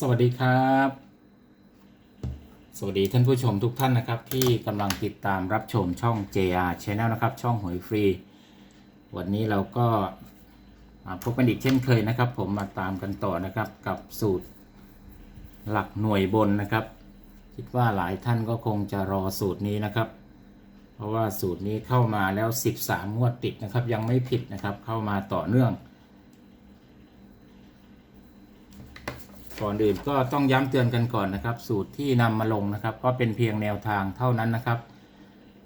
สวัสดีครับ สวัสดีท่านผู้ชมทุกท่านนะครับ ที่กำลังติดตามรับชมช่อง JR Channel นะครับ ช่องหวยฟรี วันนี้เราก็มาพบกันอีกเช่นเคยนะครับ ผมมาตามกันต่อนะครับกับสูตรหลักหน่วยบนนะครับ คิดว่าหลายท่านก็คงจะรอสูตรนี้นะครับ เพราะว่าสูตรนี้เข้ามาแล้ว 13งวดติดนะครับ ยังไม่ผิดนะครับ เข้ามาต่อเนื่อง ก่อนอื่นก็ต้องย้ำเตือนกันก่อนนะครับ สูตรที่นำมาลงนะครับ ก็เป็นเพียงแนวทางเท่านั้นนะครับ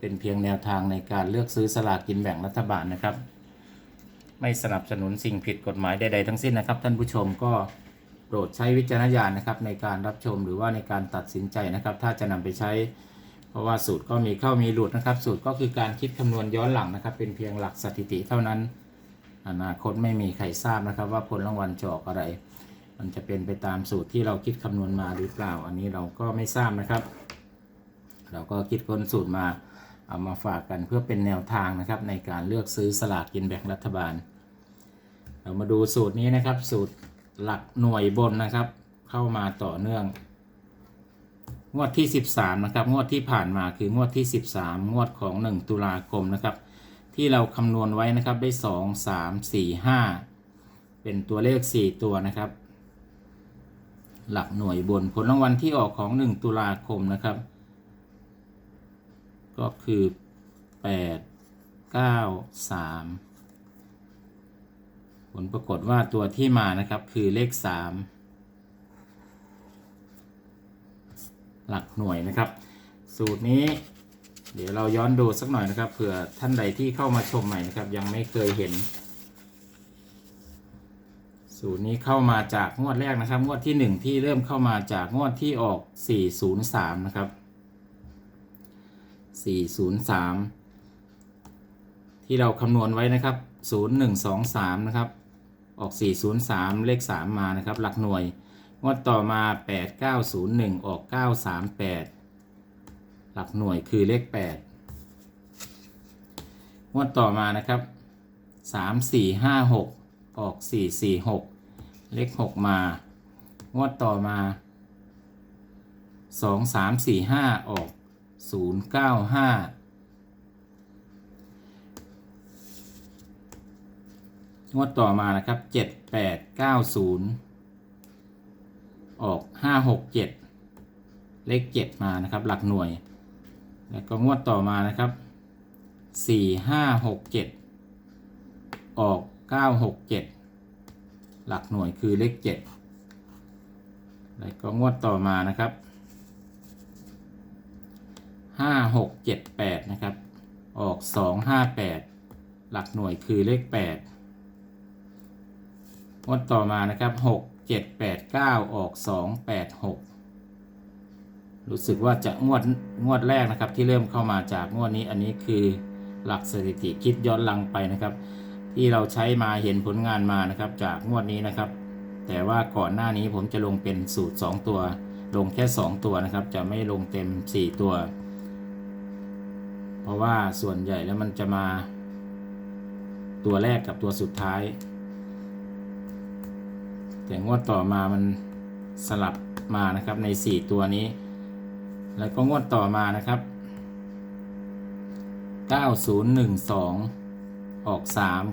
เป็นเพียงแนวทางในการเลือกซื้อสลากกินแบ่งรัฐบาลนะครับ ไม่สนับสนุนสิ่งผิดกฎหมายใดๆทั้งสิ้นนะครับ ท่านผู้ชมก็โปรดใช้วิจารณญาณนะครับ ในการรับชมหรือว่าในการตัดสินใจนะครับ ถ้าจะนำไปใช้ เพราะว่าสูตรก็มีเข้ามีหลุดนะครับ สูตรก็คือการคิดคำนวณย้อนหลังนะครับ เป็นเพียงหลักสถิติเท่านั้น อนาคตไม่มีใครทราบนะครับ ว่าผลรางวัลจะออกอะไร มันจะเป็นไปตามสูตรที่เราคิดคำนวณมาหรือเปล่า อันนี้เราก็ไม่ทราบนะครับ เราก็คิดค้นสูตรมาเอามาฝากกันเพื่อเป็นแนวทางนะครับในการเลือกซื้อสลากกินแบ่งรัฐบาล เรามาดูสูตรนี้นะครับ สูตรหลักหน่วยบนนะครับ เข้ามาต่อเนื่อง งวดที่ 13 นะครับ งวดที่ผ่านมาคืองวดที่ 13 งวดของ 1 ตุลาคมนะครับ ที่เราคำนวณไว้นะครับได้ 2 3 4 5 เป็นตัวเลข 4 ตัวนะครับ หลักหน่วยบนผลรางวัลที่ออกของ 1 ตุลาคมนะครับ ก็คือ 8 9 3 ผลปรากฏว่าตัวที่มานะครับคือเลข 3 หลักหน่วยนะครับ สูตรนี้เดี๋ยวเราย้อนดูสักหน่อยนะครับเผื่อท่านใดที่เข้ามาชมใหม่นะครับ ยังไม่เคยเห็น สูตรนี้เข้ามาจากงวดแรกนะครับ งวดที่ 1 ที่เริ่มเข้ามาจากงวดที่ออก 403 นะครับ 403 ที่เราคำนวณไว้นะครับ 0123 นะครับ ออก 403 เลข 3 มานะครับ หลักหน่วย งวดต่อมา 8901 ออก 938 หลักหน่วยคือเลข 8 งวดต่อมานะครับ 3456ออก 446 เลข6มางวดต่อมา2345ออก095งวดต่อมานะครับ7890ออก567เลข7มานะครับหลักหน่วย แล้วก็งวดต่อมานะครับ4567ออก967ห ลักหน่วยคือเลข7แล้วก็งวดต่อมานะครับ5678นะครับ ออก258หลักหน่วยคือเลข8งวดต่อมานะครับหกเจ็ดแปดเก้าออกสองแปดหกรู้สึกว่าจะงวดงวดแรกนะครับที่เริ่มเข้ามาจากงวดนี้อันนี้คือหลักสถิติคิดย้อนหลังไปนะครับ ที่เราใช้มาเห็นผลงานมานะครับ จากงวดนี้นะครับ แต่ว่าก่อนหน้านี้ผมจะลงเป็นสูตร 2 ตัว ลงแค่ 2 ตัวนะครับ จะไม่ลงเต็ม 4 ตัว เพราะว่าส่วนใหญ่แล้วมันจะมา ตัวแรกกับตัวสุดท้าย แต่งวดต่อมามันสลับมานะครับใน 4 ตัวนี้ แล้วก็งวดต่อมานะครับ 9012 ออก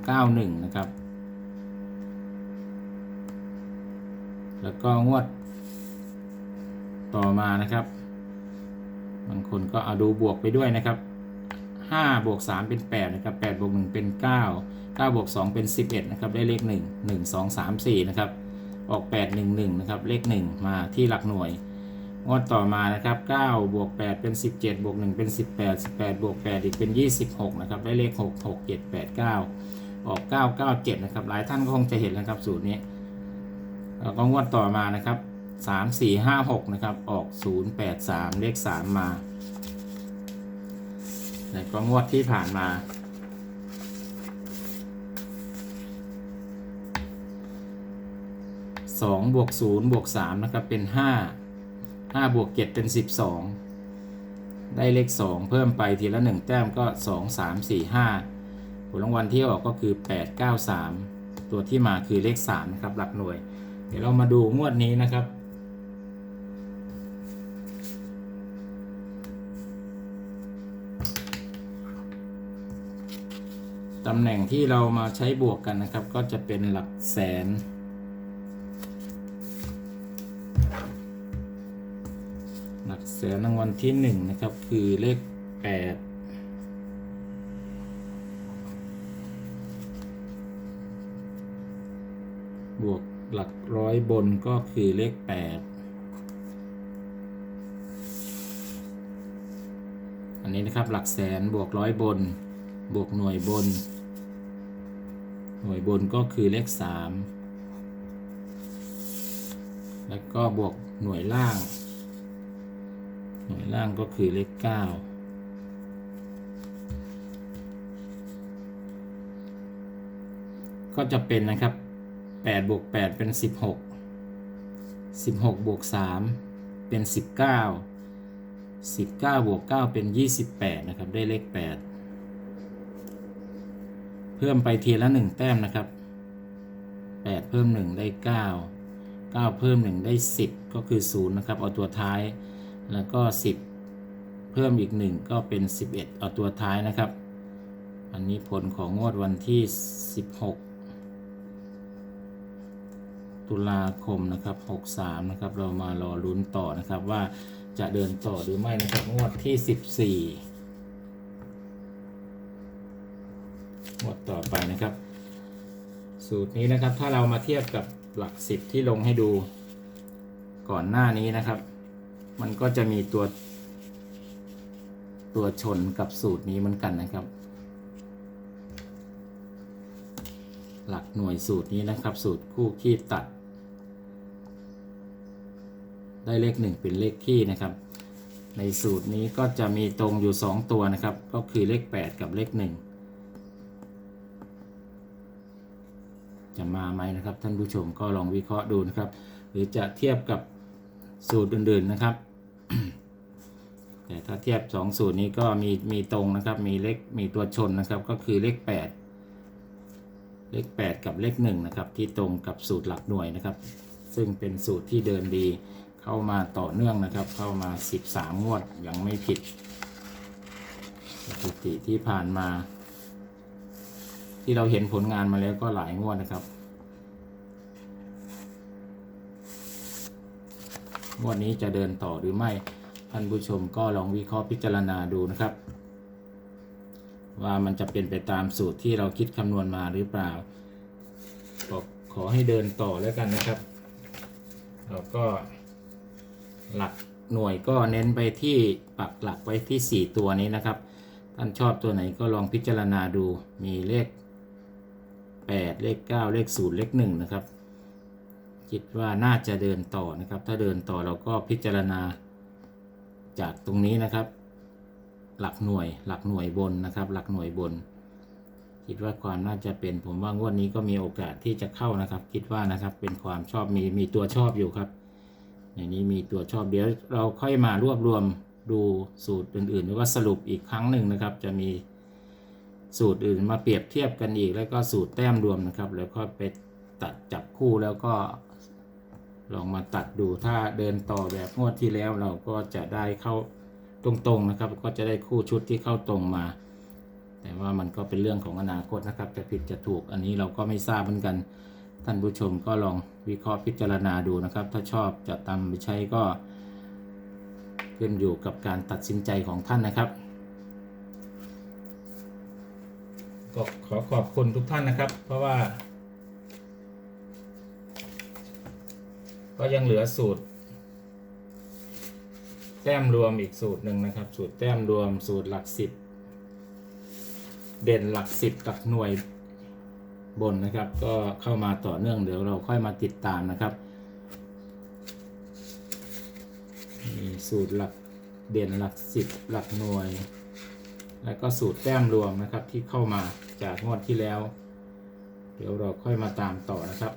391 นะครับ แล้วก็งวดต่อมานะครับ บางคนก็เอาดูบวกไปด้วยนะครับ5บวก3เป็น 8 นะครับ8บวก1เป็น 9 9บวก2เป็น 11 นะครับ ได้เลข 1 1 2 3 4 นะครับ ออก 8 1 1 นะครับ เลข 1 มาที่หลักหน่วย งวดต่อมานะครับ9บวก8เป็น 17 บวก 1 เป็น 18 18 บวก 8 อีกเป็น 26 นะครับ ได้เลข 6 6 7 8 9 ออก 9 9 7 นะครับ หลายท่านก็คงจะเห็นนะครับสูตรนี้แล้วก็งวดต่อมานะครับ 3 4 5 6 นะครับ ออก 0 8 3 เลข 3 มาแล้วก็งวดที่ผ่านมาสองบวกศูนย์บวกสามนะครับ เป็นห้ 5บวก7เป็น 12 ได้เลข 2 เพิ่มไปทีละ 1 แต้มก็ 2 3 4 5 ผลรางวัลที่ออกก็คือ 8 9 3 ตัวที่มาคือเลข3นะครับหลักหน่วย เดี๋ยวเรามาดูงวดนี้นะครับตำแหน่งที่เรามาใช้บวกกันนะครับ ก็จะเป็นหลักแสน แสนรางวัลที่หนึ่งนะครับ คือเลขแปดบวกหลักร้อยบนก็คือเลขแปดอันนี้นะครับหลักแสนบวกร้อยบน บวกหน่วยบน หน่วยบนก็คือเลขสามแล้วก็บวกหน่วยล่าง หน่วยล่างก็คือเลขเก้าก็จะเป็นนะครับแปดบวกแปดเป็นสิบหกสิบหกบวกสามเป็นสิบเก้าสิบเก้าบวกเก้าเป็นยี่สิบแปดนะครับ ได้เลขแปดเพิ่มไปทีละหนึ่งแต้มนะครับแปดเพิ่มหนึ่งได้เก้าเก้าเพิ่มหนึ่งได้สิบก็คือศูนย์นะครับ เอาตัวท้าย แล้วก็ 10 เพิ่มอีก 1 ก็เป็น 11 เอาตัวท้ายนะครับ อันนี้ผลของงวดวันที่ 16 ตุลาคมนะครับ 63 นะครับ เรามารอลุ้นต่อนะครับว่าจะเดินต่อหรือไม่นะครับ งวดที่ 14 งวดต่อไปนะครับ สูตรนี้นะครับถ้าเรามาเทียบกับหลัก 10 ที่ลงให้ดูก่อนหน้านี้นะครับ มันก็จะมีตัว ตัวชนกับสูตรนี้เหมือนกันนะครับ หลักหน่วยสูตรนี้นะครับ สูตรคู่ขี้ตัด ได้เลขหนึ่งเป็นเลขขี้นะครับ ในสูตรนี้ก็จะมีตรงอยู่ 2 ตัวนะครับ ก็คือเลข 8 กับเลข 1 จะมาไหมนะครับ ท่านผู้ชมก็ลองวิเคราะห์ดูนะครับ หรือจะเทียบกับสูตรอื่นๆนะครับ แต่ถ้าเทียบ2สูตรนี้ก็มีมีตรงนะครับ มีเลขมีตัวชนนะครับ ก็คือเลข 8 เลข 8 กับเลข1นะครับที่ตรงกับสูตรหลักหน่วยนะครับ ซึ่งเป็นสูตรที่เดินดีเข้ามาต่อเนื่องนะครับ เข้ามา 13 งวดยังไม่ผิดสถิติที่ผ่านมา ที่เราเห็นผลงานมาแล้วก็หลายงวดนะครับงวดนี้จะเดินต่อหรือไม่ ท่านผู้ชมก็ลองวิเคราะห์พิจารณาดูนะครับ ว่ามันจะเป็นไปตามสูตรที่เราคิดคำนวณมาหรือเปล่าก็ขอให้เดินต่อแล้วกันนะครับแล้วก็หลักหน่วยก็เน้นไปที่ปักหลักไว้ที่ 4 ตัวนี้นะครับ ท่านชอบตัวไหนก็ลองพิจารณาดูมีเลข 8 เลข 9 เลข 0 เลข 1 นะครับ คิดว่าน่าจะเดินต่อนะครับ ถ้าเดินต่อเราก็พิจารณา จากตรงนี้นะครับ หลักหน่วย หลักหน่วยบนนะครับ หลักหน่วยบน คิดว่าความน่าจะเป็น ผมว่างวดนี้ก็มีโอกาสที่จะเข้านะครับ คิดว่านะครับ เป็นความชอบมีมีตัวชอบอยู่ครับในนี้มีตัวชอบเดี๋ยวเราค่อยมารวบรวมดูสูตรอื่นๆ หรือว่าสรุปอีกครั้งหนึ่งนะครับ จะมีสูตรอื่นมาเปรียบเทียบกันอีก แล้วก็สูตรแต้มรวมนะครับ แล้วก็ไปตัดจับคู่แล้วก็ ลองมาตัดดูถ้าเดินต่อแบบงวดที่แล้วเราก็จะได้เข้าตรงๆนะครับ ก็จะได้คู่ชุดที่เข้าตรงมา แต่ว่ามันก็เป็นเรื่องของอนาคตนะครับ จะผิดจะถูกอันนี้เราก็ไม่ทราบเหมือนกัน ท่านผู้ชมก็ลองวิเคราะห์พิจารณาดูนะครับ ถ้าชอบจะตามไปใช้ก็ขึ้นอยู่กับการตัดสินใจของท่านนะครับก็ขอขอบคุณทุกท่านนะครับ เพราะว่า ก็ยังเหลือสูตร แต้มรวมอีกสูตรหนึ่งนะครับ สูตรแต้มรวมสูตรหลักสิบเด่นหลักสิบกับหน่วยบนนะครับ ก็เข้ามาต่อเนื่องเดี๋ยวเราค่อยมาติดตามนะครับมีสูตรหลักเด่นหลักสิบหลักหน่วย แล้วก็สูตรแต้มรวมนะครับที่เข้ามาจากงวดที่แล้ว เดี๋ยวเราค่อยมาตามต่อนะครับ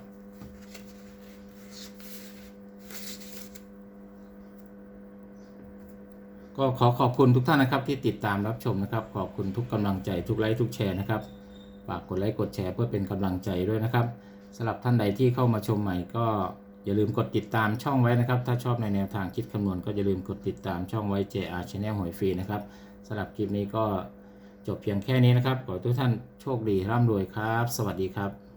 ก็ขอขอบคุณทุกท่านนะครับที่ติดตามรับชมนะครับ ขอบคุณทุกกำลังใจทุกไลค์ทุกแชร์นะครับฝากกดไลค์กดแชร์เพื่อเป็นกำลังใจด้วยนะครับสำหรับท่านใดที่เข้ามาชมใหม่ก็อย่าลืมกดติดตามช่องไว้นะครับ ถ้าชอบในแนวทางคิดคำนวณก็อย่าลืมกดติดตามช่องไว้ JR Channel หวยฟรีนะครับสำหรับคลิปนี้ก็จบเพียงแค่นี้นะครับ ขอทุกท่านโชคดีร่ำรวยครับ สวัสดีครับ